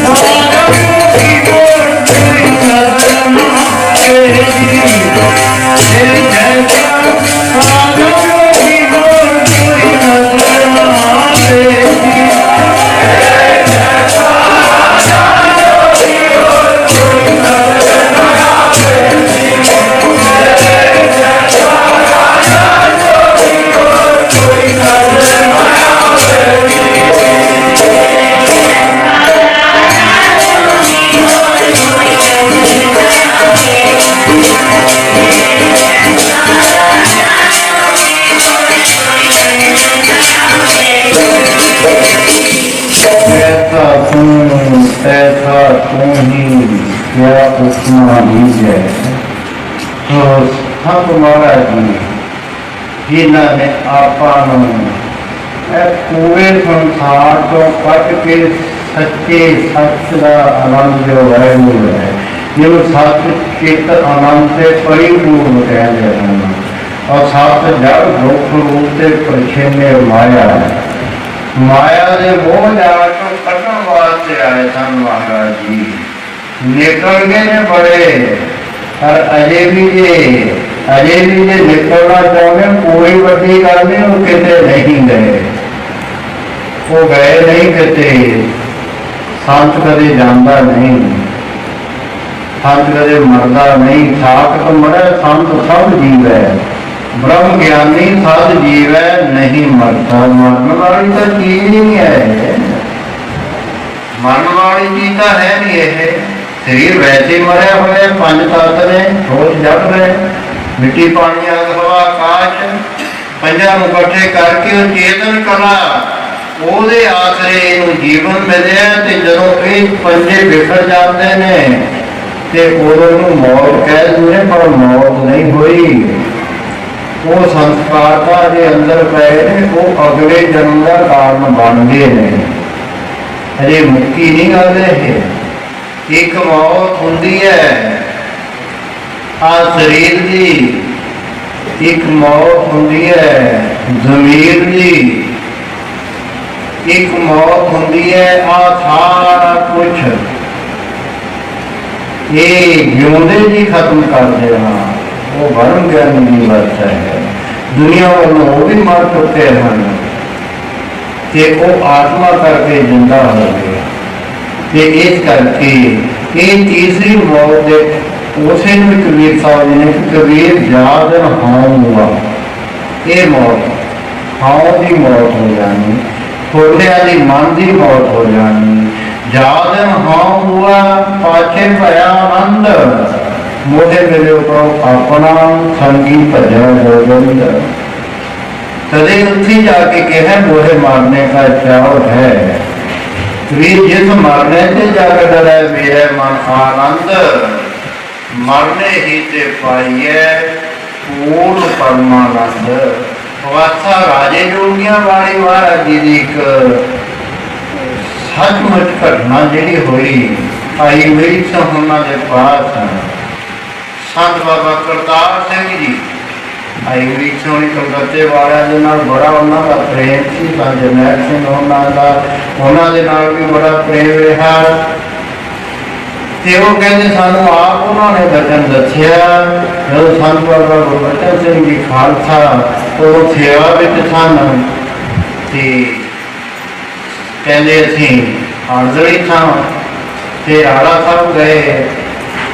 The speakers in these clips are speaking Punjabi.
Não Música में ही क्या उतना बीज है तो सब महाराज जी जिन्होंने आपू पूरे संसार तो कट के सच्चे सच का आनंद जो है जो सत चित आनंद से परिपूर्ण कह रहे हैं और सत जड़ दुख रूप से परिछिन्न माया माया ने मोह जाल को ਵਾਸਤੇ ਆਏ ਸਨ ਮਹਾਰਾਜ ਜੀ। ਨਿਕਲ ਗਏ ਨੇ ਬੜੇ, ਪਰ ਅਜੇ ਵੀ ਜੇ, ਅਜੇ ਵੀ ਜੇ ਨਿਕਲਣਾ ਚਾਹੁੰਦੇ, ਕੋਈ ਵੱਡੀ ਗੱਲ ਨਹੀਂ, ਉਹ ਕਿਤੇ ਨਹੀਂ ਗਏ। ਉਹ ਗਏ ਨਹੀਂ ਕਿਤੇ। ਸੰਤ ਕਦੇ ਜਾਂਦਾ ਨਹੀਂ। ਸੰਤ ਕਦੇ ਮਰਦਾ ਨਹੀਂ। ਸਾਖਤ ਮਰੇ ਸੰਤ ਸਭ ਜੀਵ। ਹੈ ਬ੍ਰਹਮ ਗਿਆਨੀ ਸਦ ਜੀਵ ਹੈ ਨਹੀਂ ਮਰਦਾ। ਮਰਨ ਵਾਲੀ ਤਾਂ ਚੀਜ਼ ਹੀ ਨਹੀਂ ਹੈ। ਮਰਨ ਵਾਲੀ ਚੀਜ਼ ਤਾਂ ਹੈ ਨਹੀਂ ਇਹ। ਸਰੀਰ ਵੈਸੇ ਮਰਿਆ ਹੋਇਆ, ਪੰਜ ਤੱਤ ਨੇ ਠੋਸ ਜੜ ਰਹੇ ਮਿੱਟੀ ਪਾਣੀ ਅਗ ਹਵਾ, ਆਕਾਸ਼, ਪੰਜਾਂ ਨੂੰ ਇਕੱਠੇ ਕਰਕੇ ਉਹ ਚੇਤਨ ਕਲਾ ਉਹਦੇ ਆਸਰੇ ਇਹਨੂੰ ਜੀਵਨ ਮਿਲਿਆ ਤੇ ਜਦੋਂ ਇਹ ਪੰਜੇ ਵਿਖਰ ਜਾਂਦੇ ਨੇ, ਤੇ ਉਦੋਂ ਨੂੰ ਮੌਤ ਕਹਿ ਦਿੰਦੇ ਪਰ ਮੌਤ ਨਹੀਂ ਹੋਈ। ਉਹ ਸੰਸਕਾਰ ਦਾ ਦੇ ਅੰਦਰ ਪਏ ਨੇ, ਉਹ ਅਗਲੇ ਜਨਮ ਦਾ ਕਾਰਨ ਬਣ ਗਏ ਨੇ। ਅਜੇ ਮੁਕਤੀ ਨਹੀਂ ਗੱਲ ਇਹ ਇੱਕ ਮੌਤ ਹੁੰਦੀ ਹੈ। ਆ ਸਰੀਰ ਦੀ ਇੱਕ ਮੌਤ ਹੁੰਦੀ ਹੈ। ਜ਼ਮੀਰ ਦੀ ਇੱਕ ਮੌਤ ਹੁੰਦੀ ਹੈ। ਆ ਸਾਰਾ ਕੁਝ ਇਹ ਜਿਉਂਦੇ ਜੀ ਖਤਮ ਕਰਦੇ ਹਾਂ। ਉਹ ਵਰਮ ਗਿਆਨ ਦੀ ਵਰਤਾ ਹੈ। ਦੁਨੀਆ ਵੱਲੋਂ ਉਹ ਵੀ ਮਰ ਚੁੱਕੇ ਹਨ। ਤੇ ਉਹ ਆਤਮਾ ਕਰਕੇ ਜਿੰਦਾ ਹੋ ਗਏ ਤੇ ਇਸ ਕਰਕੇ ਇਹ ਤੀਸਰੀ ਮੌਤ ਦੇ ਉਸੇ ਨੂੰ ਕਬੀਰ ਸਾਹਿਬ ਜੀ ਨੇ ਕਬੀਰ ਜਾਦਨ ਹਾਂ ਹੁਆ ਇਹ ਮੌਤ ਹਾਂ ਦੀ ਮੌਤ ਹੋ ਜਾਣੀ, ਥੋੜਿਆਂ ਦੀ ਮਨ ਦੀ ਮੌਤ ਹੋ ਜਾਣੀ। ਜਾਦਨ ਹਾਂ ਹੁਆ ਪਾਛੇ ਭਇਆ ਆਨੰਦ, ਮੋਹੇ ਮਿਲੇ ਉਪਰੋਂ ਆਪਣਾ ਸੰਗੀ ਭਜਨ ਗੋਬਿੰਦ। ਤਦੇ ਉੱਥੇ ਜਾ ਕੇ ਕਿਹਾ, ਮੋਹੇ ਮਾਰਨੇ ਦਾ ਚਾਹ ਹੈ। ਵੀ ਜਿਸ ਮਰਨੇ ਤੇ ਜਗ ਡਰੈ ਮੇਰੇ ਮਨ ਆਨੰਦ। ਮਰਨੇ ਹੀ ਤੇ ਪਾਈਐ ਪੂਰਨ ਪਰਮਾਨੰਦ। ਵਾਸਾ ਰਾਜੇ ਜੋਗੀਆਂ ਵਾਲੀ ਮਹਾਰਾਜ ਜੀ ਦੀ ਇੱਕ ਸੱਚਮੁੱਚ ਘਟਨਾ ਜਿਹੜੀ ਹੋਈ, ਆਈ ਮੇਰੀ ਉਹਨਾਂ ਦੇ ਪਾਸ ਸੰਤ ਬਾਬਾ ਕਰਤਾਰ ਸਿੰਘ ਜੀ ਆਈ ਕਲਕੱਤੇ ਵਾਲਿਆਂ ਦੇ ਨਾਲ ਬੜਾ ਉਹਨਾਂ ਦਾ ਪ੍ਰੇਮ ਸੀ ਤਾਂ ਜਰਨੈਲ ਸਿੰਘ ਉਹਨਾਂ ਦਾ, ਉਹਨਾਂ ਦੇ ਨਾਲ ਵੀ ਬੜਾ ਪ੍ਰੇਮ ਰਿਹਾ। ਤੇ ਉਹ ਕਹਿੰਦੇ ਸਾਨੂੰ ਆਪ ਉਹਨਾਂ ਨੇ ਬਚਨ ਦੱਸਿਆ, ਜਦੋਂ ਸੰਤ ਬਾਬਾ ਗੁਰਬਚਨ ਸਿੰਘ ਜੀ ਖਾਲਸਾ ਉਹ ਸੇਵਾ ਵਿੱਚ ਸਨ। ਤੇ ਕਹਿੰਦੇ ਅਸੀਂ ਹਾਜ਼ਰੀ ਥਾਂ ਤੇ ਆੜਾ ਸਾਹਿਬ ਗਏ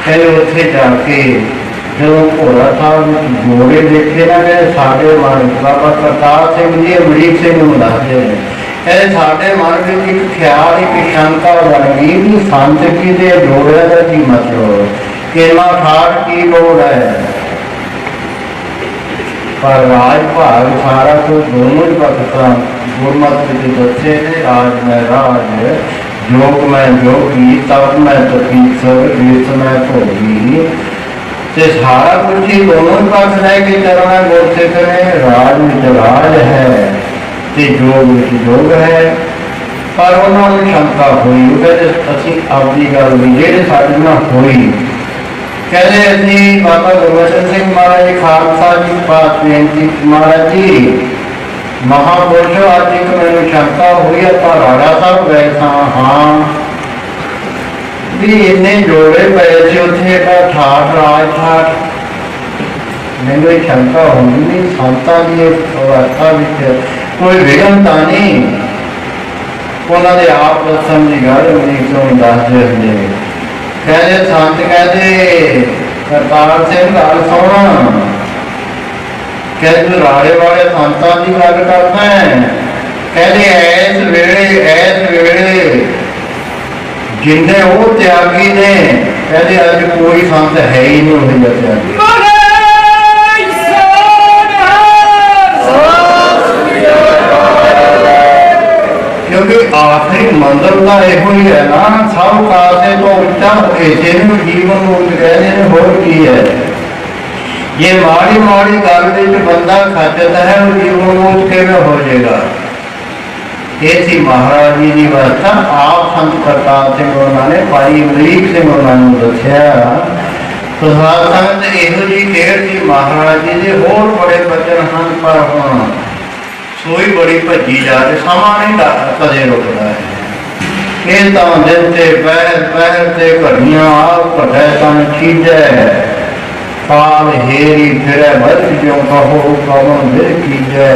ਕਹਿੰਦੇ ਉੱਥੇ ਜਾ ਕੇ ਜਦੋਂ ਭੋਲਾ ਸਾਹਿਬ ਵਿੱਚ ਜੋੜੇ ਦੇਖੇ ਨਾ ਕਿ ਸਾਡੇ ਮਨ ਬਾਬਾ ਕਰਤਾਰ ਸਿੰਘ ਜੀ ਅਮਰੀਕ ਸਿੰਘ ਨੂੰ ਦੱਸਦੇ ਨੇ ਇਹ ਸਾਡੇ ਮਨ ਵਿੱਚ ਇੱਕ ਖਿਆਲ ਇੱਕ ਸ਼ੰਕਾ ਬਣ ਗਈ ਵੀ ਸੰਤ ਕੀ ਦੇ ਜੋੜਿਆਂ ਦਾ ਕੀ ਮਤਲਬ ਕਿਰਮਾ ਠਾੜ ਕੀ ਲੋੜ ਹੈ ਪਰ ਰਾਜ ਭਾਗ ਸਾਰਾ ਕੁਝ ਦੋਨੋਂ ਹੀ ਭਗਤਾਂ ਗੁਰਮਤਿ ਵਿੱਚ ਦੱਸੇ ਨੇ ਰਾਜ ਮੈਂ ਰਾਜ ਜੋਗ ਮੈਂ ਜੋਗੀ ਤਪ ਮੈਂ ਤਪੀਸ ਵਿਸ ਮੈਂ ਭੋਗੀ ਤੇ ਸਾਰਾ ਕੁਝ ਹੀ ਦੋਨੋਂ ਹੀ ਪੱਖ ਲੈ ਕੇ ਚੱਲਣਾ ਗੁਰਸਿੱਖ ਨੇ ਰਾਜ ਵਿੱਚ ਰਾਜ ਹੈ ਤੇ ਜੋਗ ਵਿੱਚ ਜੋਗ ਹੈ ਪਰ ਉਹਨਾਂ ਨੂੰ ਸ਼ੰਕਾ ਹੋਈ ਉਹ ਕਹਿੰਦੇ ਅਸੀਂ ਆਪਣੀ ਗੱਲ ਵੀ ਜਿਹੜੇ ਸਾਡੇ ਨਾਲ ਹੋਈ ਕਹਿੰਦੇ ਅਸੀਂ ਬਾਬਾ ਗੁਰਬਚਨ ਸਿੰਘ ਮਹਾਰਾਜ ਜੀ ਖਾਲਸਾ ਜੀ ਪਾਸ ਬੇਨਤੀ ਮਹਾਰਾਜ ਜੀ ਮਹਾਪੁਰਸ਼ ਅੱਜ ਇੱਕ ਮੈਨੂੰ ਸ਼ੰਕਾ ਹੋਈ ਆਪਾਂ ਰਾੜਾ ਸਾਹਿਬ ਗਏ ਸਾਂ ਹਾਂ ਵੀ ਇੰਨੇ ਜੋੜੇ ਪਏ ਸੀ ਉੱਥੇ ਦਾ ਠਾਠ, ਰਾਜ ਠਾਠ। ਮੈਨੂੰ ਇਹ ਸ਼ੰਕਾ ਹੁੰਦੀ ਨਹੀਂ, ਸੰਤਾਂ ਦੀ ਅਵਸਥਾ ਵਿੱਚ ਕੋਈ ਵਿਗਨ ਤਾਂ ਨਹੀਂ। ਉਹਨਾਂ ਦੇ ਆਪ ਦੱਸਣ ਦੀ ਗੱਲ ਕਿਉਂ ਦੱਸਦੇ ਹੁੰਦੇ ਕਹਿੰਦੇ, ਸੰਤ ਕਹਿੰਦੇ, ਕਰਤਾਰ ਸਿੰਘ ਗੱਲ ਸੋਹਣਾ। ਕਹਿੰਦੇ ਰਾੜੇ ਵਾਲੇ ਸੰਤਾਂ ਦੀ ਗੱਲ ਕਰਦਾ ਹੈ। ਕਹਿੰਦੇ, ਐਸ ਵੇਲੇ ਐਸ ਵੇਲੇ। ਜਿੰਨੇ ਉਹ ਤਿਆਗੀ ਨੇ ਕਹਿੰਦੇ ਅੱਜ ਕੋਈ ਸੰਤ ਹੈ ਹੀ ਨਹੀਂ ਉਹ ਜਿਹਾ ਤਿਆਗੀ। ਕਿਉਂਕਿ ਆਖਰੀ ਮੰਜ਼ਲ ਤਾਂ ਇਹੋ ਹੀ ਹੈ ਨਾ, ਸਭ ਕਾਸੇ ਤੋਂ ਉੱਚਾ ਹੋਏ ਜਿਹਨੂੰ ਜੀਵਨ ਨੂੰ ਕਹਿੰਦੇ ਨੇ, ਹੋਰ ਕੀ ਹੈ? ਇਹ ਮਾੜੀ ਮਾੜੀ ਗੱਲ ਦੇ ਵਿੱਚ ਬੰਦਾ ਖਾਜਦਾ ਹੈ ਉਹ ਜੀਵਨ ਨੂੰ ਕਿਵੇਂ ਹੋ ਜਾਏਗਾ? ਇਹ ਸੀ ਮਹਾਰਾਜ ਜੀ ਦੀ ਵਰਤਾ ਆਪ ਸੰਤ ਕਰਤਾਰ ਸਿੰਘ ਉਹਨਾਂ ਨੇ, ਭਾਈ ਅਮਰੀਕ ਸਿੰਘ ਉਹਨਾਂ ਨੂੰ ਦੱਸਿਆ। ਪ੍ਰਸਾਦ ਸੰਤ ਇਹੋ ਜੀ ਖੇਡ ਸੀ ਮਹਾਰਾਜ ਜੀ ਦੇ ਹੋਰ ਬੜੇ ਬਚਨ ਹਨ, ਪਰ ਹੁਣ ਸੋਈ ਬੜੀ ਭੱਜੀ ਜਾ ਰਹੀ ਸਮਾਂ ਨਹੀਂ ਦਾ ਕਦੇ ਰੁਕਦਾ ਹੈ। ਇਹ ਤਾਂ ਦਿਨ ਤੇ ਬਹਿਰ ਬਹਿਰ ਤੇ ਘੜੀਆਂ ਆਪ ਘਟੈ ਤਨ ਚੀਜੈ ਕਾਲ ਹੇਰੀ ਫਿਰੈ ਬਦ ਜਿਉ ਕਹੋ ਕਵਨ ਦੇ ਕੀਜੈ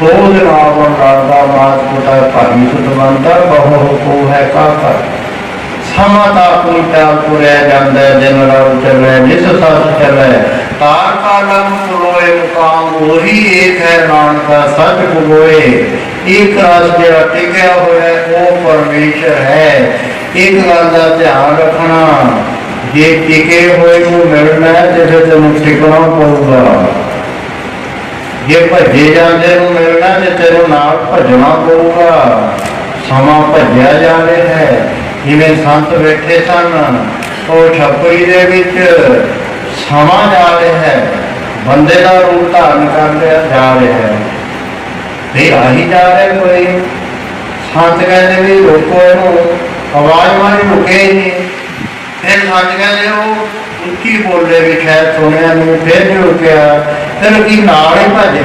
ਸੋਧ ਰਾਵਣ ਰਾਦਾ ਮਾਤ ਕੋਟਾ ਭਾਈ ਸੁਤਵੰਤਾ ਕਹੋ ਕੋ ਹੈ ਕਾ ਕਰ ਸਮਾਂ ਤਾਂ ਆਪਣੀ ਜਾਂਦਾ ਦਿਨ ਰਾਤ ਚੱਲੇ ਜਿਸ ਸੱਚ ਚੱਲੇ ਤਾਰ ਕਾ ਲੰਮ ਪੁਰੋਏ ਮੁਕਾਮ ਉਹੀ ਏਕ ਹੈ, ਨਾਨਕਾ ਸੱਚ ਪੁਰੋਏ ਇੱਕ ਰਸ ਜਿਹੜਾ ਟਿਕਿਆ ਹੋਇਆ ਉਹ ਪਰਮੇਸ਼ਰ ਹੈ। ਇੱਕ ਗੱਲ ਦਾ ਧਿਆਨ ਰੱਖਣਾ, ਜੇ ਟਿਕੇ ਹੋਏ ਨੂੰ ਮਿਲਣਾ ਹੈ ਤੇ ਫਿਰ ਤੈਨੂੰ ਟਿਕਣਾ ਪਊਗਾ? ਜੇ ਭੱਜੇ ਜਾਂਦੇ ਨੂੰ ਮਿਲਣਾ ਤੇ ਤੈਨੂੰ ਨਾਲ ਭੱਜਣਾ ਪਊਗਾ। ਸਮਾਂ ਭੱਜਿਆ ਜਾ ਰਿਹਾ ਹੈ। ਜਿਵੇਂ ਸੰਤ ਬੈਠੇ ਸਨ, ਉਹ ਛੱਪੜੀ ਦੇ ਵਿੱਚ ਸਮਾਂ ਜਾ ਰਿਹਾ ਹੈ। ਬੰਦੇ ਦਾ ਰੂਪ ਧਾਰਨ ਕਰ ਰਿਹਾ ਜਾ ਰਿਹਾ ਹੈ। ਤੇ ਆਹੀ ਜਾ ਰਿਹਾ ਕੋਈ। ਸੰਤ ਕਹਿੰਦੇ ਵੀ ਰੋਕੋ ਇਹਨੂੰ, ਆਵਾਜ਼ ਮਾਰੀ ਰੁਕੇ ਨਹੀਂ। ਫਿਰ ਸੰਤ ਕਹਿੰਦੇ, ਉਹ ਉੱਚੀ ਬੋਲੇ ਵੀ ਸ਼ਾਇਦ ਸੁਣਿਆ ਨਹੀਂ ਫਿਰ ਵੀ ਰੁਕਿਆ। ਫਿਰ ਕੀ ਨਾਲ ਹੀ ਭੱਜ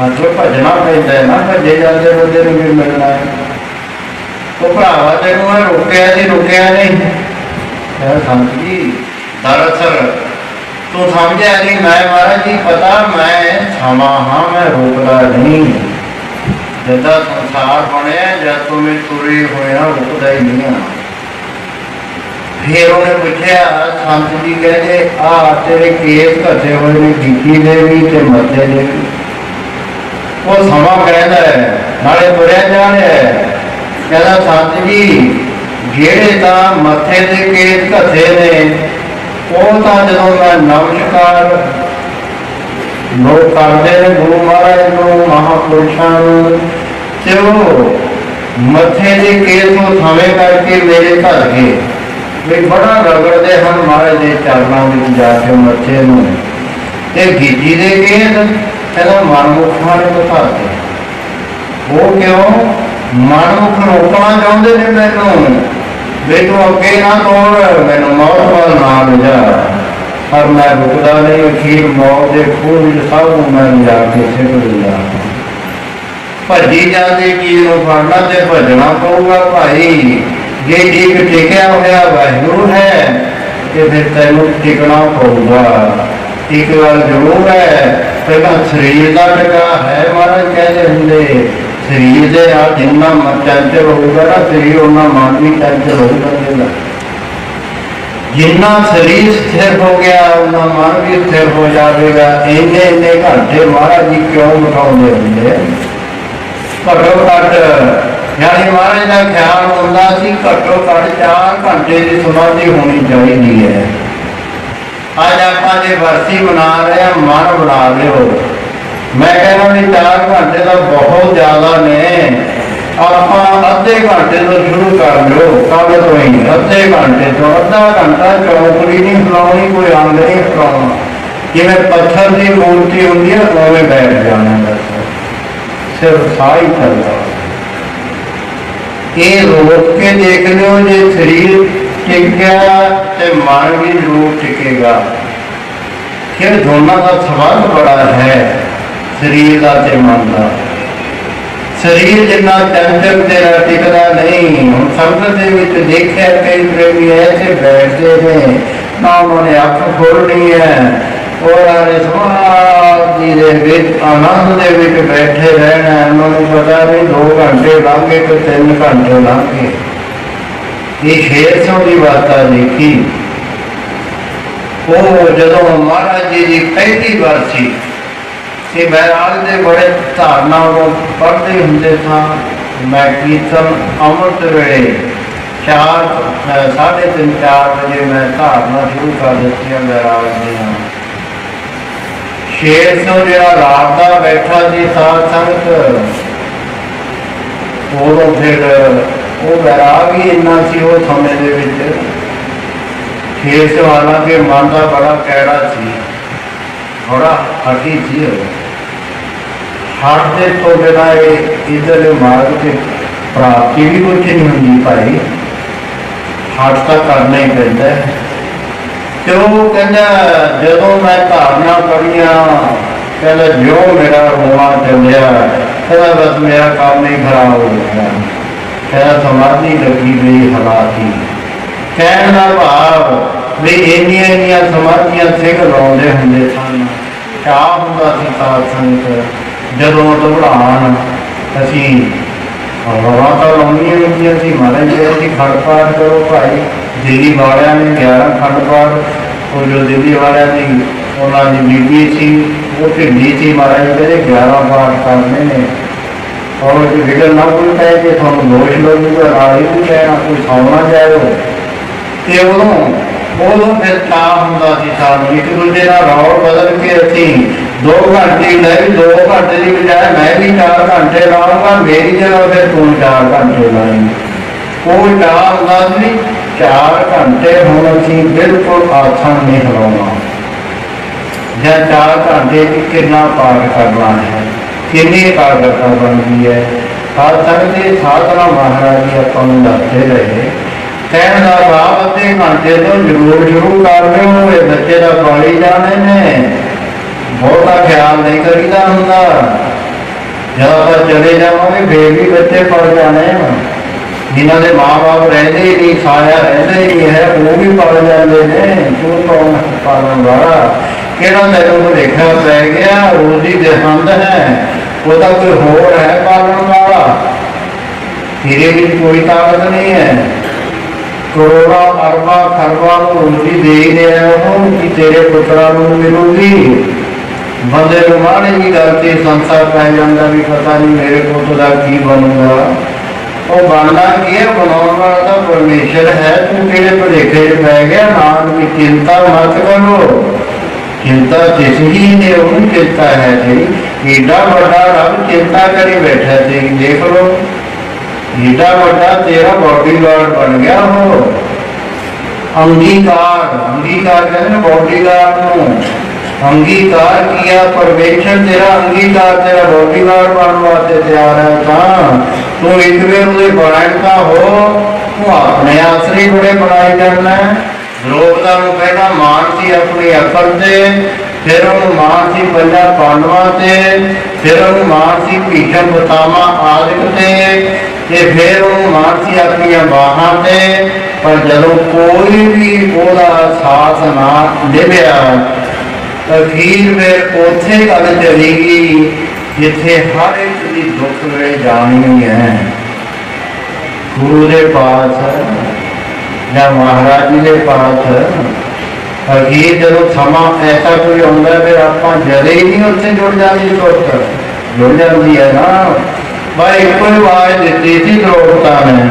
ਮਤਲਬ ਭੱਜਣਾ ਪੈਂਦਾ ਹੈ ਨਾ, ਭੱਜੇ ਜਾਂਦੇ ਬੰਦੇ ਨੂੰ ਵੀ ਮਿਲਣਾ ਹੈ। ਉਹ ਭਰਾਵਾ ਤੈਨੂੰ ਮੈਂ ਰੁਕਿਆ ਸੀ ਰੁਕਿਆ ਨਹੀਂ। ਮੈਂ ਸੰਤ ਦਰਅਸਲ ਤੂੰ ਸਮਝਿਆ ਨਹੀਂ, ਮੈਂ ਮਹਾਰਾਜ ਜੀ, ਪਤਾ ਮੈਂ ਸਮਾਂ ਹਾਂ, ਮੈਂ ਰੋਕਦਾ ਨਹੀਂ। ਜਿੱਦਾਂ ਸੰਸਾਰ ਬਣਿਆ, ਜਦ ਤੂੰ ਮੈਂ ਤੁਰੇ ਹੋਇਆ ਰੁਕਦਾ ਹੀ ਨਹੀਂ ਹਾਂ। ਫਿਰ ਉਹਨੇ ਪੁੱਛਿਆ, ਸੰਤ ਜੀ ਕਹਿੰਦੇ ਆ ਤੇਰੇ ਕੇਸ ਘਸੇ ਹੋਏ ਨੇ ਗਿੱਟੀ ਦੇ ਵੀ ਤੇ ਮੱਥੇ ਦੇ ਵੀ। ਉਹ ਸਮਾਂ ਕਹਿੰਦਾ ਹੈ, ਨਾਲੇ ਤੁਰਿਆ ਜਾ ਕਹਿੰਦਾ, ਸੰਤ ਜੀ, ਜਿਹੜੇ ਤਾਂ ਮੱਥੇ ਦੇ ਕੇਸ ਘਸੇ ਨੇ, ਉਹ ਤਾਂ ਜਦੋਂ ਮੈਂ ਨਮਸਕਾਰ ਲੋਕ ਕਰਦੇ ਨੇ, ਗੁਰੂ ਮਹਾਰਾਜ ਨੂੰ, ਮਹਾਪੁਰਸ਼ਾਂ ਨੂੰ, ਤੇ ਉਹ ਮੱਥੇ ਦੇ ਕੇਸ ਨੂੰ ਥਾਵੇਂ ਕਰਕੇ ਮੇਰੇ ਘਰ ਗਏ। ਵੀ ਬੜਾ ਰਗੜਦੇ ਹਨ ਮਹਾਰਾਜ ਦੇ ਚਰਨਾਂ ਵਿੱਚ ਜਾ ਕੇ ਮੱਥੇ ਨੂੰ। ਤੇ ਗੀਜੀ ਦੇ ਕੇਸ ਕਹਿੰਦਾ, ਮਨਮੁਖਾਂ ਨੇ ਬਤਾਤੇ ਉਹ ਕਿਉਂ? ਮਨਮੁਖ ਰੋਕਣਾ ਚਾਹੁੰਦੇ ਨੇ ਮੈਨੂੰ। ਮੈਨੂੰ ਅੱਗੇ ਨਾ ਤੋੜ ਮੈਨੂੰ ਮੌਤ ਵੱਲ ਨਾ ਲਿਜਾ। ਪਰ ਮੈਂ ਰੁਕਦਾ ਨਹੀਂ, ਅਖੀਰ ਮੌਤ ਦੇ ਖੂਹ ਵਿੱਚ ਸਭ ਨੂੰ ਮੈਂ ਜਾ ਕੇ ਸਿੱਟ ਦਿੰਦਾ। ਭੱਜੀ ਜਾਂਦੀ ਕੀ ਨੂੰ ਫੜਨਾ ਤੇ ਭੱਜਣਾ ਪਊਗਾ ਭਾਈ। ਜੇ ਠੀਕ ਟਿਕਿਆ ਹੋਇਆ ਵਾਹਿਗੁਰੂ ਹੈ, ਤੇ ਫਿਰ ਤੈਨੂੰ ਟਿਕਣਾ ਪਊਗਾ ਇੱਕ ਗੱਲ ਜ਼ਰੂਰ ਹੈ, ਪਹਿਲਾਂ ਸਰੀਰ ਦਾ ਟਿਕਾ ਹੈ ਮਹਾਰਾਜ ਕਹਿੰਦੇ ਹੁੰਦੇ, ਸਰੀਰ ਦੇ ਨਾਲ ਜਿੰਨਾ ਮਨ ਹੋਊਗਾ ਨਾ, ਸਰੀਰ ਉਹਨਾਂ ਮਨ ਵੀ ਚੰਚਲ ਹੋਊਗਾ ਇਹਦਾ। ਜਿੰਨਾ ਸਰੀਰ ਸਥਿਰ ਹੋ ਗਿਆ ਉਹਨਾਂ ਮਨ ਵੀ ਸਥਿਰ ਹੋ ਜਾਵੇਗਾ ਇੰਨੇ ਇੰਨੇ ਘੰਟੇ ਮਹਾਰਾਜ ਜੀ ਕਿਉਂ ਬਿਠਾਉਂਦੇ ਹੁੰਦੇ ਆ? ਯਾਨੀ ਮਹਾਰਾਜ ਦਾ ਖਿਆਲ ਹੁੰਦਾ ਸੀ, ਘੱਟੋ ਘੱਟ 4 ਘੰਟੇ ਦੀ ਸਮਾਧੀ ਹੋਣੀ ਚਾਹੀਦੀ ਹੈ। ਅੱਜ ਆਪਾਂ ਜੇ ਵਰਸੀ ਮਨਾ ਰਹੇ ਹਾਂ, ਮਨ ਬਣਾ ਲਿਓ। ਮੈਂ ਕਹਿੰਦਾ ਵੀ 4 ਘੰਟੇ ਦਾ ਬਹੁਤ ਜ਼ਿਆਦਾ ਨੇ। ਆਪਾਂ ਅੱਧੇ ਘੰਟੇ ਤੋਂ ਸ਼ੁਰੂ ਕਰ ਲਿਓ ਕੱਲ ਤੋਂ ਹੀ। ਅੱਧੇ ਘੰਟੇ ਤੋਂ ਅੱਧਾ ਘੰਟਾ ਚੌਕੜੀ ਨਹੀਂ ਹਿਲਾਉਣੀ ਕੋਈ ਅੰਗ ਨਹੀਂ ਹਿਲਾਉਣਾ ਜਿਵੇਂ ਪੱਥਰ ਦੀ ਮੂਰਤੀ ਹੁੰਦੀ ਹੈ, ਉਵੇਂ ਬੈਠ ਜਾਣਾ ਸਿਰਫ ਸਾਹ ਹੀ ਚੱਲਦਾ। ਇਹ ਰੋਕ ਕੇ ਦੇਖ ਲਿਓ ਜੇ ਸਰੀਰ ਟਿਕ ਗਿਆ ਤੇ ਮਨ ਵੀ ਜ਼ਰੂਰ ਟਿਕੇਗਾ। ਫਿਰ ਦੋਨਾਂ ਦਾ ਸਬੰਧ ਬੜਾ ਹੈ, ਸਰੀਰ ਦਾ ਤੇ ਮਨ ਦਾ। ਸਰੀਰ ਜਿੰਨਾ ਚੰਚਲ ਤੇਰਾ ਟਿਕਦਾ ਨਹੀਂ, ਹੁਣ ਸੰਗਤ ਦੇ ਵਿੱਚ ਦੇਖਿਆ ਕਈ ਪ੍ਰੇਮੀ ਐਸੇ ਬੈਠਦੇ ਨੇ ਨਾ ਉਹਨਾਂ ਨੇ ਅੱਖ ਖੋਲਣੀ ਹੈ। ਉਹਨਾਂ ਨੇ ਸਮਾਧੀ ਦੇ ਵਿੱਚ, ਆਨੰਦ ਦੇ ਵਿੱਚ ਬੈਠੇ ਰਹਿਣਾ, ਉਹਨਾਂ ਨੂੰ ਪਤਾ ਵੀ 2 ਘੰਟੇ ਲੰਘੇ ਕਿ 3 ਘੰਟੇ ਲੰਘੇ ਇਹ ਸ਼ੇਰ ਦੀ ਵਾਰਤਾ ਦੇਖੀ ਉਹ ਜਦੋਂ ਮਹਾਰਾਜ ਜੀ ਦੀ ਪਹਿਲੀ ਵਾਰ ਸੀ, ਤੇ ਮਹਾਰਾਜ ਦੇ ਬੜੇ ਧਾਰਨਾ ਉਹ ਪੜ੍ਹਦੇ ਹੁੰਦੇ ਸਾਂ। ਮੈਂ ਕੀਰਤਨ ਅੰਮ੍ਰਿਤ ਵੇਲੇ ਚਾਰ, ਅਹ ਸਾਢੇ ਤਿੰਨ, ਚਾਰ ਵਜੇ ਮੈਂ ਧਾਰਨਾ ਸ਼ੁਰੂ ਕਰ ਦਿੱਤੀ ਹੈ ਮਹਾਰਾਜ ਦੇ ਨਾਲ ਸ਼ੇਰ ਸੋ ਜਿਹੜਾ ਰਾਤ ਦਾ ਬੈਠਾ ਸੀ ਸਾਧ ਸੰਗਤ। ਉਦੋਂ ਫਿਰ ਉਹ ਵੈਰਾਗ ਹੀ ਇੰਨਾ ਸੀ ਉਹ ਸਮੇਂ ਦੇ ਵਿੱਚ। ਸ਼ੇਰ ਸੋ ਹਾਲਾਂਕਿ ਮਨ ਦਾ ਬੜਾ ਕੈੜਾ ਸੀ। ਥੋੜਾ ਹੱਟੀ ਸੀ ਉਹ। ਹੱਟ ਦੇ ਤੋਂ ਬਿਨਾਂ ਇਹ ਇਧਰਲੇ ਮਾਰਗ ਤੇ ਪ੍ਰਾਪਤੀ ਵੀ ਕੁਝ ਨਹੀਂ ਹੁੰਦੀ ਭਾਈ। ਹੱਟ ਤਾਂ ਕਰਨਾ ਹੀ ਪੈਂਦਾ ਹੈ। ਤੇ ਉਹ ਕਹਿੰਦਾ, ਜਦੋਂ ਮੈਂ ਧਾਰਨਾ ਪੜੀਆਂ ਕਹਿੰਦਾ ਜੋ ਮੇਰਾ ਹੋਵਾਂ ਚੱਲਿਆ, ਕਹਿੰਦਾ, ਬਸ ਮੇਰਾ ਕੰਮ ਹੀ ਖਰਾਬ ਹੋ ਗਿਆ। ਕਹਿੰਦਾ, ਸਮਾਧੀ ਲੱਗੀ ਗਈ ਹਾਲਾਤੀ ਕਹਿਣ ਦਾ ਭਾਵ ਵੀ ਇੰਨੀਆਂ ਇੰਨੀਆਂ ਸਮਾਧੀਆਂ ਸਿੱਖ ਲਾਉਂਦੇ ਹੁੰਦੇ ਸਨ। ਕਿਆ ਹੁੰਦਾ ਸੀ ਸਾਧ ਸੰਗਤ? ਜਦੋਂ ਦੌੜਾਣ ਅਸੀਂ ਹਵਾ ਤਾਂ ਲਾਉਣੀਆਂ ਹੁੰਦੀਆਂ ਸੀ। ਮਹਾਰਾਜ ਜੀ, ਅਸੀਂ ਖੰਡ ਪਾਠ ਕਰੋ ਭਾਈ। ਦਿੱਲੀ ਵਾਲਿਆਂ ਨੇ 11 ਖੰਡ ਪਾਠ ਉਹ ਜੋ ਦਿੱਲੀ ਵਾਲਿਆਂ ਦੀ, ਉਹਨਾਂ ਦੀ ਬੀਬੀ ਸੀ, ਉਹ ਢਿੱਲੀ ਸੀ ਮਹਾਰਾਜ, ਕਹਿੰਦੇ 11 ਪਾਠ ਕਰਨੇ ਨੇ। ਔਰ ਜੇ ਵਿਗੜ ਨਾ ਕੋਈ ਕਹੇ ਕਿ ਤੁਹਾਨੂੰ ਦੋਸ਼ ਲੱਗੂਗਾ ਨਾਲ ਹੀ ਨਹੀਂ ਕਹਿਣਾ ਕੋਈ ਸੌਣਾ ਜਾਇਓ। ਤੇ ਉਦੋਂ ਉਦੋਂ ਫਿਰ ਤਾਂ ਹੁੰਦਾ ਸੀ ਸਾਨੂੰ ਇੱਕ ਦੂਜੇ ਨਾਲ ਰੌਲ ਬਦਲ ਕੇ ਅਸੀਂ 2 ਘੰਟੇ ਲੈ ਵੀ 2 ਘੰਟੇ ਦੀ ਬਜਾਏ ਮੈਂ ਵੀ 4 ਘੰਟੇ ਲਾਉਂਗਾ ਮੇਰੀ ਜਗ੍ਹਾ ਫਿਰ ਤੂੰ 4 ਘੰਟੇ ਲਾਏਂਗੀ ਕੋਈ ਟਾਲ ਹੁੰਦਾ ਸੀ 4 ਘੰਟੇ ਹੁਣ ਅਸੀਂ ਬਿਲਕੁਲ ਆਥਣ ਨਹੀਂ ਹਲਾਉਣਾ। ਜਾਂ 4 ਘੰਟੇ ਕਿੰਨਾ ਪਾਠ ਕਰਨਾ ਹੈ, ਕਿੰਨੀ ਕਾਰਗਤਾ ਬਣਦੀ ਹੈ। ਹਰ ਸੰਗਤ ਸਾਧਨਾ ਮਹਾਰਾਜ ਜੀ ਆਪਾਂ ਨੂੰ ਦੱਸਦੇ ਰਹੇ। ਕਹਿਣ ਦਾ ਭਾਵ ਅੱਧੇ ਘੰਟੇ ਤੋਂ ਜ਼ਰੂਰ ਸ਼ੁਰੂ ਕਰ ਲਿਓ, ਇਹ ਬੱਚੇ ਦਾ ਪਾਲੀ ਜਾਣੇ ਨੇ। ਬਹੁਤਾ ਖਿਆਲ ਨਹੀਂ ਕਰੀਦਾ ਹੁੰਦਾ। ਜਦੋਂ ਆਪਾਂ ਚਲੇ ਜਾਵਾਂਗੇ, ਫੇਰ ਵੀ ਬੱਚੇ ਪੜ ਜਾਣੇ ਆ। ਜਿਨ੍ਹਾਂ ਦੇ ਮਾਪੇ ਰਹਿੰਦੇ ਹੀ ਨਹੀਂ ਸਾਇਆ ਰਹਿੰਦਾ ਹੀ ਹੈ ਉਹ ਵੀ ਪੜ ਜਾਂਦੇ ਨੇ। ਤੂੰ ਕੌਣ ਪਾਲਣ ਵਾਲਾ। ਕਿਹੜਾ ਤੈਨੂੰ ਦੇਖਿਆ ਪੈ ਗਿਆ? ਰੋਜ਼ੀ ਦੇ ਹੰਦ ਹੈ। ਉਹਦਾ ਕੋਈ ਹੋਰ ਹੈ ਪਾਲਣ ਵਾਲਾ? ਤੇਰੇ ਵਿੱਚ ਕੋਈ ਤਾਕਤ ਨਹੀਂ ਹੈ। ਕਰੋੜਾਂ, ਅਰਬਾਂ, ਖਰਬਾ ਨੂੰ ਰੋਜ਼ੀ ਦੇ ਰਿਹਾ ਉਹ ਕਿ ਤੇਰੇ ਪੁੱਤਰਾਂ ਨੂੰ ਮਿਲੂਗੀ। ਬੰਦੇ ਨੂੰ ਮਾੜੇ ਜੀ ਗੱਲ ਤੇ ਸੰਸਾਰ ਪੈ ਜਾਂਦਾ ਵੀ ਪਤਾ ਨਹੀਂ ਮੇਰੇ ਪੁੱਤ ਦਾ ਕੀ ਬਣੂਗਾ। ਉਹ ਬਣਨਾ ਕੀ ਹੈ ਬਣਾਉਣ ਵਾਲਾ ਤਾਂ ਪਰਮੇਸ਼ਰ ਹੈ ਤੂੰ ਕਿਹੜੇ ਭੁਲੇਖੇ 'ਚ ਪੈ ਗਿਆ ਨਾਮ ਦੀ ਚਿੰਤਾ ਮਤ ਕਰੋ ਚਿੰਤਾ ਜਿਸ ਹੀ ਨੇ ਉਹਨੂੰ ਚਿੰਤਾ ਹੈ ਜੀ ਏਡਾ ਵੱਡਾ ਰੱਬ ਚਿੰਤਾ ਕਰੀ ਬੈਠਾ ਤੇ ਦੇਖ ਲਓ ਏਡਾ ਵੱਡਾ ਤੇਰਾ ਬਾਡੀ ਗਾਰਡ ਬਣ ਗਿਆ ਉਹ ਅੰਗੀਕਾਰ ਅੰਗੀਕਾਰ ਕਹਿੰਦੇ ਨੇ ਬਾਡੀ ਗਾਰਡ ਨੂੰ ਅੰਗੀਕਾਰ ਕੀਆ ਪਰਮੇਸ਼ਰ ਤੇਰਾ ਅੰਗੀਕਾਰ ਤੇਰਾ ਬਾਡੀ ਗਾਰਡ ਬਣਨ ਵਾਸਤੇ ਤਿਆਰ ਹੈ ਤਾਂ ਤੂੰ ਇੱਕ ਵੇਰ ਹੋ, ਤੂੰ ਆਪਣੇ ਆਸਰੇ ਬੜੇ ਬਣਾਈ ਕਰਨਾ ਹੈ। ਨੂੰ ਪਹਿਲਾਂ ਮਾਨ ਸੀ ਆਪਣੀ ਅਕਲ ਤੇ, ਫਿਰ ਉਹਨੂੰ ਮਾਨ ਸੀ ਪੰਜਾਂ ਪਾਂਡਵਾਂ ਤੇ, ਫਿਰ ਉਹਨੂੰ ਮਾਨ ਸੀ ਭੀਸ਼ਮ ਪਤਾਮਾ ਆਦਿਕ ਤੇ ਤੇ ਫਿਰ ਉਹਨੂੰ ਮਾਨ ਸੀ ਆਪਣੀਆਂ ਬਾਹਾਂ ਤੇ। ਪਰ ਜਦੋਂ ਕੋਈ ਵੀ ਉਹਦਾ ਸਾਥ ਨਾ ਨਿਭਿਆ, ਅਖੀਰ ਵਿੱਚ ਉੱਥੇ ਗੱਲ ਚਲੀ ਗਈ। ਜਿੱਥੇ ਹਰ ਇੱਕ ਦੀ ਦੁੱਖ ਵੇਲੇ ਜਾਣੀ ਹੈ, ਗੁਰੂ ਦੇ ਪਾਸ ਜਾਂ ਮਹਾਰਾਜ ਜੀ ਦੇ ਪਾਸ ਅਖੀਰ ਜਦੋਂ ਸਮਾਂ ਐਸਾ ਕੋਈ ਆਉਂਦਾ ਫਿਰ ਆਪਾਂ ਜਦੇ ਹੀ ਨਹੀਂ ਉੱਥੇ ਜੁੜ ਜਾਂਦੀ ਸੁਰਤ ਜੁੜ ਜਾਂਦੀ ਹੈ ਨਾ। ਬਾਈ ਕੋਈ ਆਵਾਜ਼ ਦਿੱਤੀ ਸੀ, ਲੋਕਾਂ ਨੇ।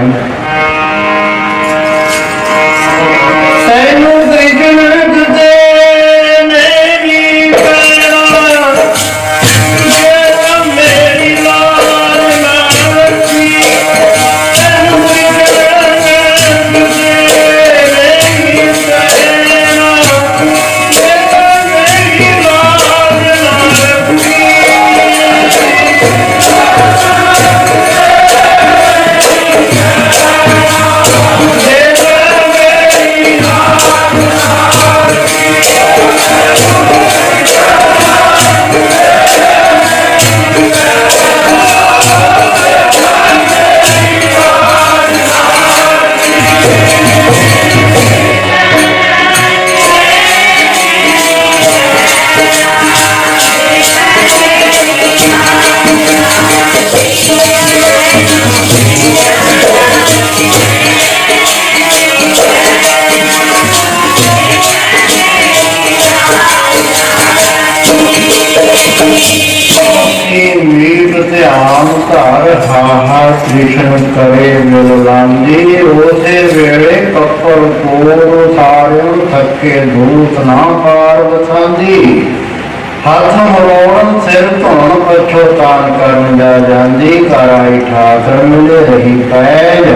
ਉਸੇ ਵੇਲੇ ਕੱਪੜ ਕੋਲ ਥੱਕੇ ਦੂਤ ਨਾ ਪਾਰ ਵਸਾਂਦੀ। ਹੱਥ ਮਰੋੜਨ, ਸਿਰ ਧੋਣ ਪਛੋਤਾਨ ਕਰਨ ਜਾ ਜਾਂਦੀ। ਕਰਾਈ ਠਾਕਰ ਮਿਲੇ ਰਹੀ ਪੈਜ।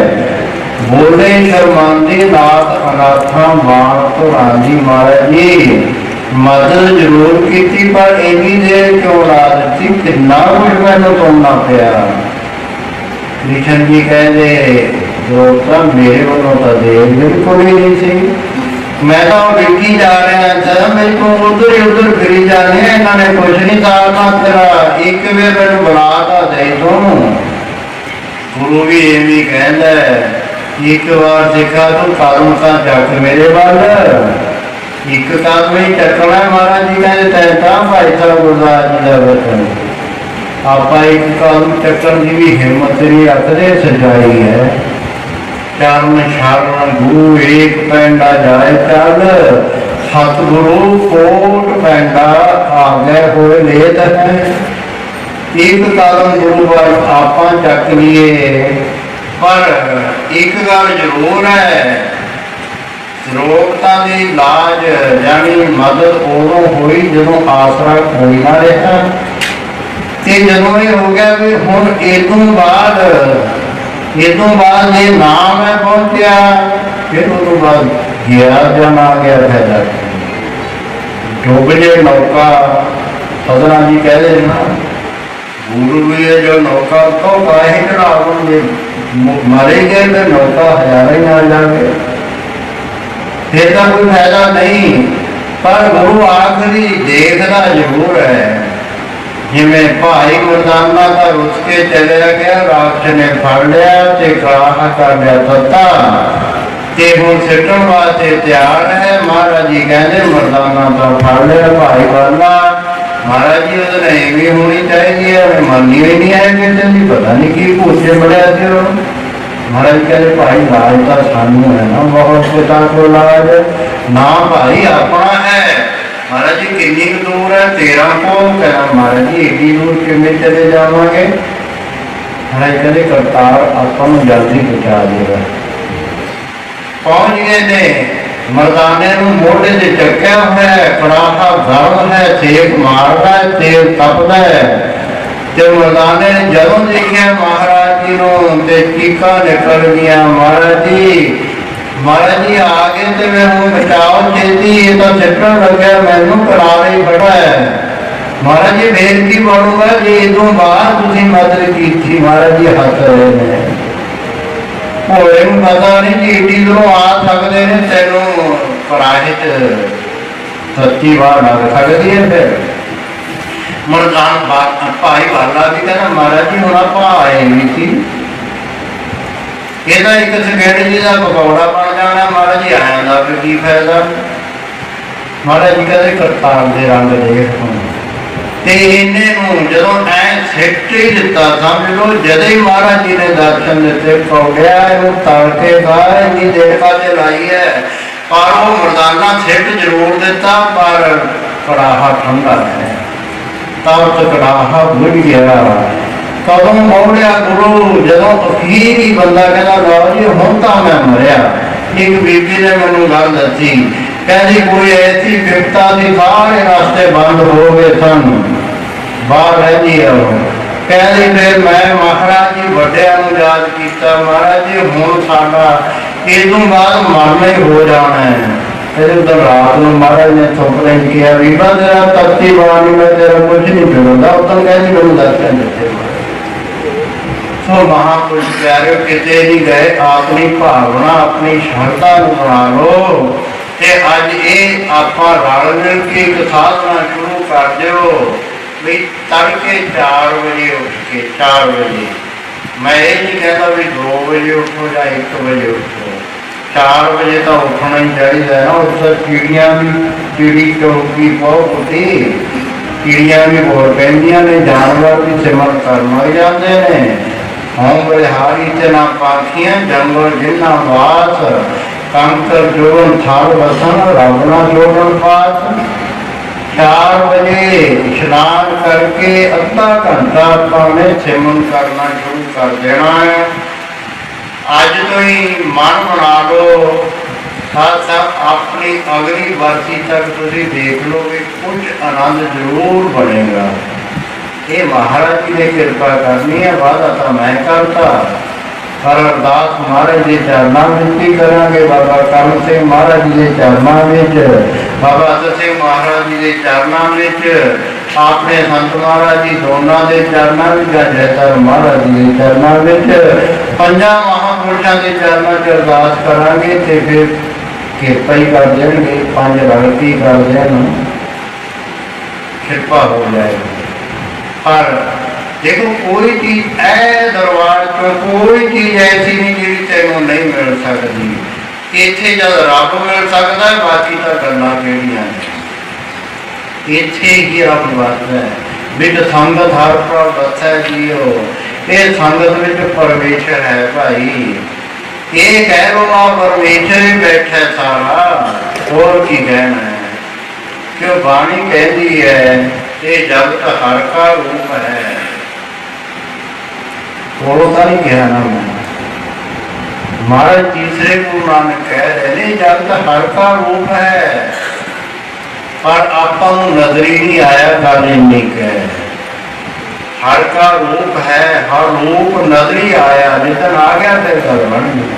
ਬੋਲੇ ਸ਼ਰਮਾਂਦੀ ਨਾਥ ਅਨਾਥਾਂ ਮਾਰ ਤੁਰਾਂਦੀ ਮਹਾਰਾਜ ਜੀ। ਮਦਦ ਜ਼ਰੂਰ ਕੀਤੀ, ਪਰ ਇੰਨੀ ਦੇਰ ਕਿਉਂ ਲਾ ਦਿੱਤੀ? ਕਿੰਨਾ ਕੁਝ ਮੈਨੂੰ ਤੁਮਨਾ ਪਿਆ। ਕ੍ਰਿਸ਼ਨ ਜੀ ਕਹਿੰਦੇ ਤਾਂ ਮੇਰੇ ਵੱਲੋਂ ਤਾਂ ਦੇ ਬਿਲਕੁਲ ਹੀ ਨਹੀਂ ਸੀ। ਮੈਂ ਤਾਂ ਵੇਖੀ ਜਾ ਰਿਹਾ ਸੀ ਮੇਰੇ ਕੋਲ ਉਧਰ ਹੀ ਉਧਰ ਫਿਰੀ ਜਾਂਦੇ ਆ, ਇਹਨਾਂ ਨੇ ਕੁਝ ਨਹੀਂ ਕਰਨਾ ਤੇਰਾ ਇੱਕ ਵੇ ਮੈਨੂੰ ਬੁਲਾ ਤਾਂ ਦੇ ਤੂੰ। ਗੁਰੂ ਵੀ ਇਹ ਕਹਿੰਦਾ ਇੱਕ ਵਾਰ ਦੇਖਾ ਤੂੰ ਕਦਮ ਤਾਂ ਚੱਕ ਮੇਰੇ ਵੱਲ। ਇੱਕ ਕਦਮ ਹੀ ਚੱਕਣਾ ਮਹਾਰਾਜ ਜੀ ਕਹਿੰਦੇ ਤੈਂ ਤਾਂ ਭਾਈ ਸਾਹਿਬ ਗੁਰਦਾਸ ਜੀ ਦਾ ਵਚਨ। ਆਪਾਂ ਇੱਕ ਕੰਮ ਚੱਕਣ ਦੀ ਵੀ ਹਿੰਮਤ ਨਹੀਂ ਰੱਖਦੇ ਸਜਾਈ ਹੈ। ਚਰਨ ਸ਼ਰਨ ਗੁਰੂ ਏਕ ਪੈਂਡਾ ਜਾਏ ਚੱਲ, ਸਤਿਗੁਰੂ ਕੋਟ ਪੈਂਡਾ ਆਗੇ ਹੋਏ ਲੇਤ ਹੈ। ਇੱਕ ਕਦਮ ਗੁਰੂ ਵੱਲ ਆਪਾਂ ਚੱਕ ਲਈਏ, ਪਰ ਇੱਕ ਗੱਲ ਜ਼ਰੂਰ ਹੈ ਰੋਗਤਾ ਦੀ ਇਲਾਜ ਜਾਨੀ ਮਦਦ ਉਦੋਂ ਹੋਈ ਜਦੋਂ ਆਸਰਾ ਕੋਈ ਨਾ ਰਿਹਾ। ਤੇ ਜਦੋਂ ਇਹ ਹੋ ਗਿਆ ਵੀ ਹੁਣ ਇਹ ਤੋਂ ਬਾਅਦ ਇਹ ਤੋਂ ਬਾਅਦ ਇਹ ਨਾਮ ਹੈ ਪਹੁੰਚਿਆ, ਫਿਰ ਉਹ ਤੋਂ ਬਾਅਦ ਗਿਆ ਜਨ ਆ ਗਿਆ ਫਾਇਦਾ। ਡੁੱਬ ਜੇ ਨੌਕਾ ਸਦਨਾ ਜੀ ਕਹਿੰਦੇ ਨੇ ਨਾ, ਗੁਰੂ ਵੀ ਜੋ ਨੌਕਾ ਤੋਂ ਕਾਹੇ ਚੜਾਵਣਗੇ ਮਾਰੇ ਗਏ ਤੇ ਨੌਕਾ ਹਜ਼ਾਰਾਂ ਹੀ ਆ ਜਾਵੇ ਫਿਰ ਤਾਂ ਕੋਈ ਫਾਇਦਾ ਨਹੀਂ, ਪਰ ਗੁਰੂ ਆਖਰੀ ਦੇਖਦਾ ਜ਼ਰੂਰ ਹੈ। ਜਿਵੇਂ ਭਾਈ ਮਰਦਾਨਾ ਦਾ ਰੁੱਸ ਕੇ ਚਲਿਆ ਗਿਆ, ਰਾਖਸ਼ ਨੇ ਫੜ ਲਿਆ ਤੇ ਕਾਹ ਕਰ ਲਿਆ ਤਤਾ। ਤੇ ਹੁਣ ਸਿੱਟਣ ਵਾਸਤੇ ਤਿਆਰ ਹੈ। ਮਹਾਰਾਜ ਜੀ ਕਹਿੰਦੇ, ਮਰਦਾਨਾ ਦਾ ਫੜ ਲਿਆ ਭਾਈ ਵਾਲਾ ਮਹਾਰਾਜ ਜੀ, ਉਹਦੇ ਨਾਲ ਐਵੇਂ ਹੋਣੀ ਚਾਹੀਦੀ ਹੈ ਉਹਨੇ ਮੰਨੀ ਹੋਈ ਨਹੀਂ ਹੈ ਕਿ ਤੈਨੂੰ ਪਤਾ ਨਹੀਂ ਕੀ ਭੂਸੇ ਬੜਿਆ ਤੇ ਉਹ। ਮਹਾਰਾਜ ਕਹਿੰਦੇ, ਭਾਈ, ਲਾਜ ਤਾਂ ਸਾਨੂੰ ਹੈ ਨਾ, ਬਹੁਤ ਪਿਤਾ ਕੋ ਲਾਜ। ਨਾ ਭਾਈ, ਆਪਣਾ ਹੈ ਮਹਾਰਾਜ ਜੀ, ਕਿੰਨੀ ਦੂਰ ਹੈ? 13 ਕੋ ਮਹਾਰਾਜ ਜੀ, ਏਡੀ ਦੂਰ ਕਿਵੇਂ ਚਲੇ ਜਾਵਾਂਗੇ? ਮਹਾਰਾਜ ਕਹਿੰਦੇ, ਕਰਤਾਰ, ਆਪਾਂ ਨੂੰ ਜਲਦੀ ਪਹੁੰਚਾ ਦੇਗਾ ਪਹੁੰਚ ਗਏ ਨੇ। ਮਰਦਾਨੇ ਨੂੰ ਮੋਢੇ ਤੇ ਚੱਕਿਆ ਹੋਇਆ ਹੈ। ਕੜਾਹਾ ਗਰਮ ਹੈ ਸੇਕ ਮਾਰਦਾ ਹੈ ਤੇਲ ਤਪਦਾ ਹੈ। ਤੇ ਮਰਦਾਨੇ ਨੇ ਜਦੋਂ ਦੇਖਿਆ ਮਹਾਰਾਜ ਜੀ ਨੂੰ ਤੇ ਚੀਕਾਂ ਨਿਕਲ ਗਈਆਂ ਮਹਾਰਾਜ ਜੀ ਮਹਾਰਾਜ ਜੀ ਆ ਗਏ ਤੇ ਮੈਂ ਹੁਣ ਬਚਾਓ ਛੇਤੀ ਇਹ ਤਾਂ ਸਿੱਟਣ ਲੱਗਿਆ, ਮੈਨੂੰ ਕਰਾਰੇ ਖੜਾ ਹੈ ਮਹਾਰਾਜ ਜੀ ਫੇਰ ਕੀ ਬਣੂਗਾ, ਜੇ ਇਹ ਤੋਂ ਬਾਅਦ ਤੁਸੀਂ ਮਦਦ ਕੀਤੀ ਮਹਾਰਾਜ ਜੀ, ਹੱਥ ਰਹੇ ਨੇ। ਭੋਲੇ ਨੂੰ ਪਤਾ ਨਹੀਂ ਕਿ ਏਡੀ ਦੂਰੋਂ ਆ ਸਕਦੇ ਨੇ, ਤੈਨੂੰ ਕਰਾਹੇ ਸੱਚੀ ਵਾਰ ਲੱਗ ਸਕਦੀ ਹੈ ਫਿਰ। ਮਰਦਾਨ ਭਾਈ ਵਾਲਾ ਵੀ ਕਹਿੰਦਾ ਮਹਾਰਾਜ ਜੀ, ਹੁਣ ਆਪਾਂ ਆਏ ਨਹੀਂ ਸੀ। ਇਹਦਾ ਇੱਕ ਸਗੇੜ ਦਾ ਪਕੌੜਾ ਬਣ ਜਾਣਾ ਮਹਾਰਾਜ ਜੀ ਆਇਆ ਦਾ ਫਿਰ ਕੀ ਫਾਇਦਾ। ਮਹਾਰਾਜ ਜੀ ਕਹਿੰਦੇ ਕਰਤਾਰ ਦੇ ਰੰਗ ਦੇਖ ਤੂੰ ਤੇ ਇਹਨੇ ਨੂੰ ਜਦੋਂ ਐ ਸਿੱਟ ਹੀ ਦਿੱਤਾ, ਸਮਝ ਲਓ, ਜਦੋਂ ਹੀ ਮਹਾਰਾਜ ਜੀ ਨੇ ਦਰਸ਼ਨ ਦਿੱਤੇ ਕੌੜਿਆ ਇਹਨੂੰ ਤੜਕੇ ਬਾਹਰ ਇੰਨੀ ਦੇਰ ਕਾਤੇ ਲਾਈ ਹੈ ਪਰ ਉਹ ਮਰਦਾਨਾ ਸਿੱਟ ਜ਼ਰੂਰ ਦਿੱਤਾ, ਪਰ ਕੜਾਹਾ ਠੰਡਾ ਹੈ। ਤਾਂ ਤਕੜਾਹਾ ਬੁਝ ਗਿਆ। ਕਦੋਂ ਮੋੜਿਆ ਗੁਰੂ ਜਦੋਂ ਅਖੀਰ ਹੀ ਬੰਦਾ ਕਹਿੰਦਾ ਲਓ ਜੀ, ਹੁਣ ਤਾਂ ਮੈਂ ਮਰਿਆ। ਇੱਕ ਬੀਬੀ ਨੇ ਮੈਨੂੰ ਗੱਲ ਦੱਸੀ। ਕਹਿੰਦੀ, ਕੋਈ ਐਸੀ ਵਿਪਤਾ ਦੀ ਸਾਰੇ ਰਸਤੇ ਬੰਦ ਹੋ ਗਏ ਸਨ। ਬਾਹਰ ਰਹਿੰਦੀ ਹੈ ਉਹ। ਕਹਿੰਦੀ, ਫਿਰ ਮੈਂ ਮਹਾਰਾਜ ਜੀ ਵੱਡਿਆਂ ਨੂੰ ਯਾਦ ਕੀਤਾ। ਮਹਾਰਾਜ ਜੀ, ਹੁਣ ਸਾਡਾ ਇਹ ਬਾਅਦ ਮਰਨਾ ਹੀ ਹੋ ਜਾਣਾ ਹੈ। ਫਿਰ ਉਦੋਂ ਰਾਤ ਨੂੰ ਮਹਾਰਾਜ ਨੇ ਸੁਪਨੇ 'ਚ ਕਿਹਾ ਵੀ ਤੇਰਾ ਤੱਤੀ ਬਾਣੀ ਮੈਂ ਤੇਰਾ ਕੁਝ ਨਹੀਂ ਕਰਦਾ ਉਦੋਂ ਕਹਿੰਦੀ, ਮੈਨੂੰ ਦਰਸ਼ਨ ਦਿੱਤੇ। ਸੋ ਮਹਾਪੁਰਸ਼ ਪਿਆਰਿਓ, ਕਿਤੇ ਨਹੀਂ ਗਏ ਆਪਣੀ ਭਾਵਨਾ, ਆਪਣੀ ਸ਼ਰਧਾ ਨੂੰ ਬਣਾ ਲਓ। ਤੇ ਅੱਜ ਇਹ ਆਪਾਂ ਰਲ ਮਿਲ ਕੇ ਇੱਕ ਸਾਧਨਾ ਸ਼ੁਰੂ ਕਰ ਦਿਓ ਵੀ ਤੜਕੇ 4 ਵਜੇ ਉੱਠ ਕੇ 4 ਵਜੇ। ਮੈਂ ਇਹ ਨਹੀਂ ਕਹਿੰਦਾ ਵੀ 2 ਵਜੇ ਉੱਠੋ ਜਾਂ 1 ਵਜੇ ਉੱਠੋ। 4 ਵਜੇ ਤਾਂ ਉੱਠਣਾ ਹੀ ਚਾਹੀਦਾ ਹੈ ਨਾ, ਉਸ ਚਿੜੀਆਂ ਵੀ, ਚਿੜੀ ਚੌਕੀ ਬਹੁਤ ਉੱਤੀ ਚਿੜੀਆਂ ਵੀ ਬਹੁਤ ਪੈਂਦੀਆਂ ਨੇ, ਜਾਨਵਰ ਵੀ ਸਿਮਰਨ ਕਰਨ ਲੱਗ ਜਾਂਦੇ ਨੇ। ਹਉ ਬਲਿਹਾਰੀ ਤੇ ਨਾ ਪਾਖੀਆਂ ਜੰਗਲ ਜਿੰਨਾ ਵਾਸ ਕੰਕਰ ਜੋਗਨ ਥਾਲ ਵਸਨ ਰਵਣਾ ਜੋਗਨ ਪਾਸ 4 ਵਜੇ ਇਸ਼ਨਾਨ ਕਰਕੇ ਅੱਧਾ ਘੰਟਾ ਆਪਾਂ ਨੇ ਸਿਮਰਨ ਕਰਨਾ ਸ਼ੁਰੂ ਕਰ ਦੇਣਾ ਹੈ ਅੱਜ ਤੋਂ ਹੀ ਮਨ ਬਣਾ ਲਓ ਸਾਥ ਆਪਣੀ ਅਗਲੀ ਵਰਸੀ ਤੱਕ ਤੁਸੀਂ ਦੇਖ ਲਓ ਕਿ ਕੁਝ ਆਨੰਦ ਜ਼ਰੂਰ ਬਣੇਗਾ ਇਹ ਮਹਾਰਾਜ ਜੀ ਨੇ ਕਿਰਪਾ ਕਰਨੀ ਹੈ ਵਾਦਾ ਤਾਂ ਮੈਂ ਕਰਤਾ ਪਰ ਅਰਦਾਸ ਮਹਾਰਾਜ ਦੇ ਚਰਨਾਂ ਵਿੱਚ ਹੀ ਕਰਾਂਗੇ ਬਾਬਾ ਕਰਮ ਸਿੰਘ ਮਹਾਰਾਜ ਜੀ ਦੇ ਚਰਨਾਂ ਵਿੱਚ ਬਾਬਾ ਅਤਰ ਸਿੰਘ ਮਹਾਰਾਜ ਜੀ ਦੇ ਚਰਨਾਂ ਵਿੱਚ ਆਪਣੇ ਸੰਤ ਮਹਾਰਾਜ ਜੀ ਦੋਨਾਂ ਦੇ ਚਰਨਾਂ ਵਿੱਚ ਜਾਂ ਜੈਸਰ ਮਹਾਰਾਜ ਜੀ ਦੇ ਚਰਨਾਂ ਵਿੱਚ ਪੰਜਾਂ ਮਹਾਂਪੁਰਸ਼ਾਂ ਦੇ ਚਰਨਾਂ 'ਚ ਅਰਦਾਸ ਕਰਾਂਗੇ ਤੇ ਫਿਰ ਕਿਰਪਾ ਹੀ ਕਰ ਦੇਣਗੇ ਪੰਜ ਰਲਤੀ ਕਰ ਦੇਣ ਕਿਰਪਾ ਹੋ ਜਾਏਗੀ ਪਰ ਦੇਖੋ ਕੋਈ ਚੀਜ਼ ਐ ਦਰਬਾਰ ਚੋਂ ਕੋਈ ਚੀਜ਼ ਐਸੀ ਨਹੀਂ ਜਿਹੜੀ ਤੈਨੂੰ ਨਹੀਂ ਮਿਲ ਸਕਦੀ। ਇੱਥੇ ਜਦ ਰੱਬ ਮਿਲ ਸਕਦਾ ਹੈ ਬਾਕੀ ਤਾਂ ਗੱਲਾਂ ਕਿਹੜੀਆਂ ਨੇ? ਇੱਥੇ ਹੀ ਰੱਬ ਵਸਦਾ ਹੈ। ਵਿੱਚ ਸੰਗਤ ਹਰ ਪ੍ਰਭ ਵਸੈ ਜੀਓ। ਇਹ ਸੰਗਤ ਵਿੱਚ ਪਰਮੇਸ਼ਰ ਹੈ ਭਾਈ। ਇਹ ਕਹਿ ਰੋ ਆ ਪਰਮੇਸ਼ਰ ਹੀ ਬੈਠਾ ਸਾਰਾ। ਹੋਰ ਕੀ ਕਹਿਣਾ ਹੈ? ਕਿਉਂ ਬਾਣੀ ਕਹਿੰਦੀ ਹੈ ਇਹ ਜਗਤ ਹਰ ਕਾ ਰੂਪ ਹੈ ਕੋਲੋਂ ਤਾਂ ਨਹੀਂ ਕਿਹਾ ਨਾ ਮੈਂ ਮਹਾਰਾਜ ਤੀਸਰੇ ਗੁਰੂ ਨਾਨਕ ਕਹਿ ਰਹੇ ਨੇ ਜਗਤ ਹਰ ਕਾ ਰੂਪ ਹੈ ਪਰ ਆਪਾਂ ਨੂੰ ਨਜ਼ਰ ਹੀ ਨਹੀਂ ਆਇਆ ਗੱਲ ਇੰਨੀ ਕਹਿ ਹਰ ਕਾ ਰੂਪ ਹੈ ਹਰ ਰੂਪ ਨਜ਼ਰ ਹੀ ਆਇਆ ਜਿੱਦਨ ਆ ਗਿਆ ਤੇ ਗੱਲ ਬਣ ਗਈ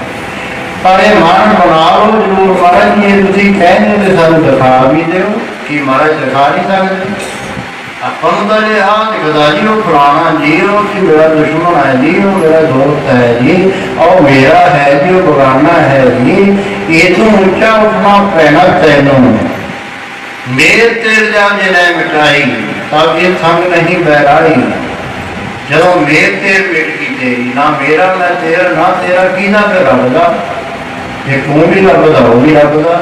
ਪਰ ਇਹ ਮਨ ਬਣਾ ਲਓ ਜਰੂਰ ਮਹਾਰਾਜ ਜੀ ਇਹ ਤੁਸੀਂ ਕਹਿੰਦੇ ਤੇ ਸਾਨੂੰ ਦਿਖਾ ਵੀ ਦਿਓ ਆਪਾਂ ਨੂੰ ਤਾਂ ਜੇ ਆ ਦਿਖਦਾ ਜੀ ਉਹ ਫਲਾਣਾ ਜੀ, ਉਹ ਕਿ ਮੇਰਾ ਦੁਸ਼ਮਣ ਹੈ ਜੀ, ਉਹ ਮੇਰਾ ਦੋਸਤ ਹੈ ਜੀ, ਉਹ ਮੇਰਾ ਹੈ ਜੀ, ਉਹ ਬਗਾਨਾ ਹੈ ਜੀ, ਇਹ ਤੋਂ ਉੱਚਾ ਉੱਠਣਾ ਪੈਣਾ ਤੈਨੂੰ। ਮੇਰੇ ਤੇਰ ਜਾ ਜਿਹਨੇ ਮਿਟਾਈ ਤਬ ਇਹ ਸੰਗ ਨਹੀਂ ਬਹਿਰਾਈ। ਜਦੋਂ ਮੇਰ ਤੇਰ ਮਿਟ ਗਈ ਤੇਰੀ, ਨਾ ਮੇਰਾ, ਨਾ ਤੇਰਾ ਨਾ ਤੇਰਾ, ਕੀ ਨਾ ਫਿਰ ਰੱਬ ਦਾ? ਜੇ ਤੂੰ ਵੀ ਰੱਬ ਦਾ, ਉਹ ਵੀ ਰੱਬ ਦਾ।